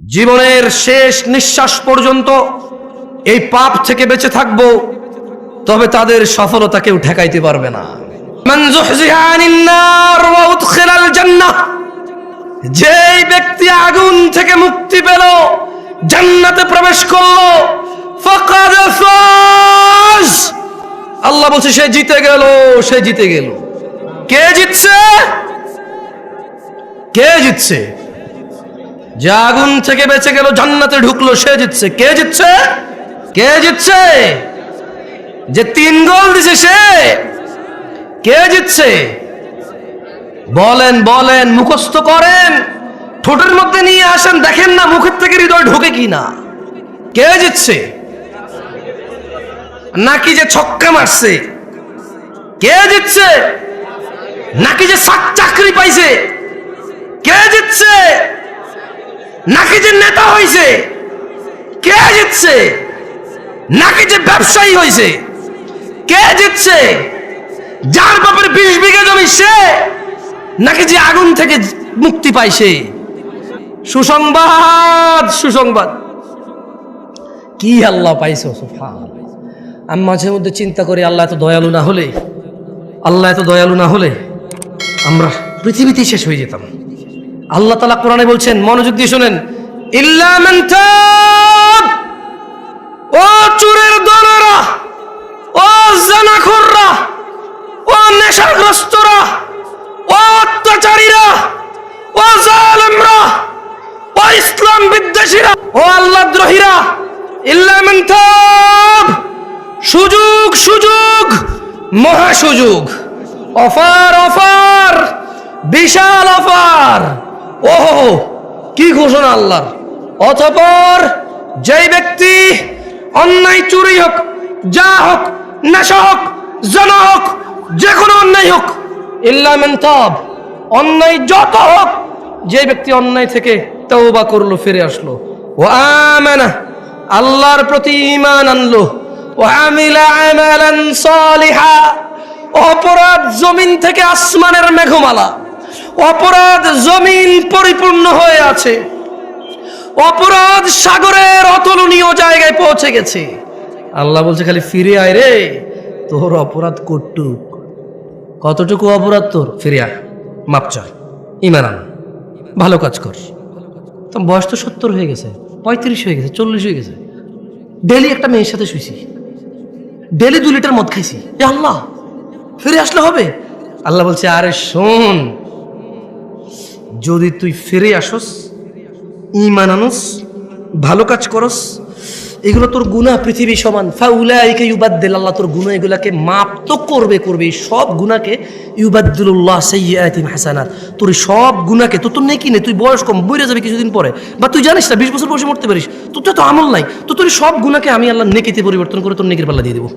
জীবনের শেষ নিঃশ্বাস পর্যন্ত এই পাপ থেকে বেঁচে থাকব, তবে তাদের সফলতা কেউ ঠেকাইতে পারবে না। যেই ব্যক্তি আগুন থেকে মুক্তি পেল, জান্নাতে প্রবেশ করল আল্লাহ বলছে, সে জিতে গেল, সে জিতে গেল। কে জিতছে? কে জিতছে? যে আগুন থেকে বেঁচে গেল, জান্নাতে ঢুকলো, সে জিতছে। কে জিতছে? কে জিতছে? যে তিন গোল দিছে সে। কে জিতছে? বলেন বলেন, মুখস্থ করেন। ঠোঁটের মধ্যে নিয়ে আসেন, দেখেন না মুখের থেকে হৃদয় ঢোকে কি না কে জিতছে? নাকি যে ছক্কা মারছে? কে জিতছে? নাকি যে চাক- চাকরি পাইছে কে জিতছে নাকি যে নেতা হইছে। কে জিতছে? নাকি যে ব্যবসায়ী হয়েছে কে জিতছে? যার বাপের বিশ বিঘা জমি সে? নাকি যে আগুন থেকে মুক্তি পাইছে সুসংবাদ সুসংবাদ। কি আল্লাহ পাইছো আমি মাঝে মধ্যে চিন্তা করি, আল্লাহ এত দয়ালু না হলে, আল্লাহ এত দয়ালু না হলে আমরা পৃথিবীতেই শেষ হয়ে যেতাম। আল্লাহ তালা কোরআনে বলছেন, মনোযোগ দিয়ে শোনেন। ও চুরের দলেরা, ও জানাখোররা, ও নেশাগ্রস্তরা, ও অত্যাচারীরা, ও জালেমরা, ও ইসলাম বিদ্বেষীরা, ও আল্লাহ দ্রোহীরা সুযোগ সুযোগ, মহা সুযোগ। অফার অফার, বিশাল অফার। ওহো, কি ঘোষণা আল্লাহর? অতপর যেই ব্যক্তি অন্যায় চুরি হোক, যা হোক, নেশা হোক, জানা হোক, যে কোনো অন্যায় হোক ইল্লামেন তব অন্যায় যত হোক যে ব্যক্তি অন্যায় থেকে তওবা করল, ফিরে আসলো। ও আমানা, আল্লাহর প্রতি ঈমান আনলো। ও আমিলা সালিহা, অপরাধ জমিন থেকে আসমানের মেঘমালা। অপরাধ জমিন পরিপূর্ণ হয়ে আছে। অপরাধ সাগরের অতুলনীয় জায়গায় পৌঁছে গেছে। আল্লাহ বলছে, খালি ফিরে আয় রে, তোর অপরাধ কটুক। কতটুকু অপরাধ তোর? ফিরে আয়। মাপ চা ইমান আন। ভালো কাজ কর। তো বয়স তো সত্তর হয়ে গেছে, পঁয়ত্রিশ হয়ে গেছে, চল্লিশ হয়ে গেছে। ডেলি একটা মেয়ের সাথে শুয়েছি ডেলি দু লিটার মদ খাইছি। আল্লাহ, ফিরে আসলে হবে? আল্লাহ বলছে, আরে শোন যদি তুই ফিরে আসস ইমান আনস, ভালো কাজ করস, এগুলো তোর গুনাহ পৃথিবী সমান। ফা ফাউলাইকে ইউবাদ্দিল আল্লাহ, তোর গুনাহ এগুলাকে মাপ তো করবে করবে, সব গুণাকে ইউবাদ্দিলুল্লাহ সাইয়্যাতিম হাসানাত। তোর সব গুনাহকে, তোর তো নেকি নেই, তুই বয়স কম বইরে যাবে কিছুদিন পরে। বা তুই জানিস না, বিশ বছর বয়সে মরতে পারিস। তোর তো আমল নাই। তো তোর সব গুনাহকে আমি আল্লাহ নেকিতে পরিবর্তন করে তোর নেকির পাল্লা দিয়ে দেবো।